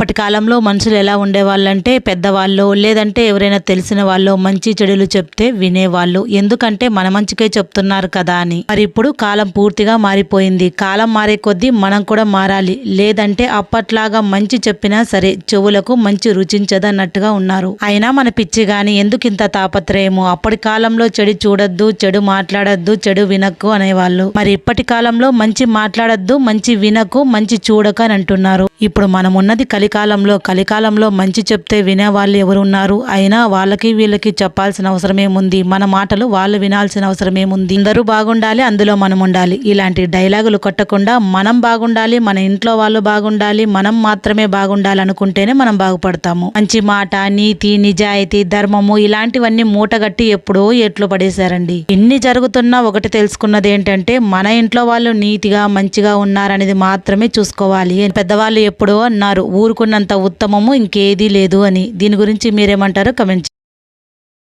అప్పటి కాలంలో మనుషులు ఎలా ఉండేవాళ్ళంటే పెద్దవాళ్ళు లేదంటే ఎవరైనా తెలిసిన వాళ్ళు మంచి చెడులు చెప్తే వినేవాళ్ళు. ఎందుకంటే మన మంచికే చెప్తున్నారు కదా అని. మరి ఇప్పుడు కాలం పూర్తిగా మారిపోయింది. కాలం మారే కొద్దీ మనం కూడా మారాలి. లేదంటే అప్పట్లాగా మంచి చెప్పినా సరే చెవులకు మంచి రుచించదన్నట్టుగా ఉన్నారు. అయినా మన పిచ్చి గాని ఎందుకు ఇంత తాపత్రయము? అప్పటి కాలంలో చెడు చూడొద్దు చెడు మాట్లాడొద్దు చెడు వినక్కు అనేవాళ్ళు. మరి ఇప్పటి కాలంలో మంచి మాట్లాడొద్దు మంచి వినకు మంచి చూడకు అని అంటున్నారు. ఇప్పుడు మనం ఉన్నది చలికాలంలో కలికాలంలో మంచి చెప్తే వినే వాళ్ళు ఎవరు ఉన్నారు అయినా వాళ్ళకి వీళ్ళకి చెప్పాల్సిన అవసరం ఏముంది మన మాటలు వాళ్ళు వినాల్సిన అవసరమేముంది? అందరూ బాగుండాలి అందులో మనం ఉండాలి ఇలాంటి డైలాగులు కొట్టకుండా మనం బాగుండాలి మన ఇంట్లో వాళ్ళు బాగుండాలి మనం మాత్రమే బాగుండాలి అనుకుంటేనే మనం బాగుపడతాము. మంచి మాట నీతి నిజాయితీ ధర్మము ఇలాంటివన్నీ మూటగట్టి ఎప్పుడో ఎట్లు పడేశారండి. ఇన్ని జరుగుతున్నా ఒకటి తెలుసుకున్నది ఏంటంటే మన ఇంట్లో వాళ్ళు నీతిగా మంచిగా ఉన్నారనేది మాత్రమే చూసుకోవాలి. పెద్దవాళ్ళు ఎప్పుడో అన్నారు అనుకున్నంత ఉత్తమము ఇంకేదీ లేదు అని. దీని గురించి మీరేమంటారో కమెంట్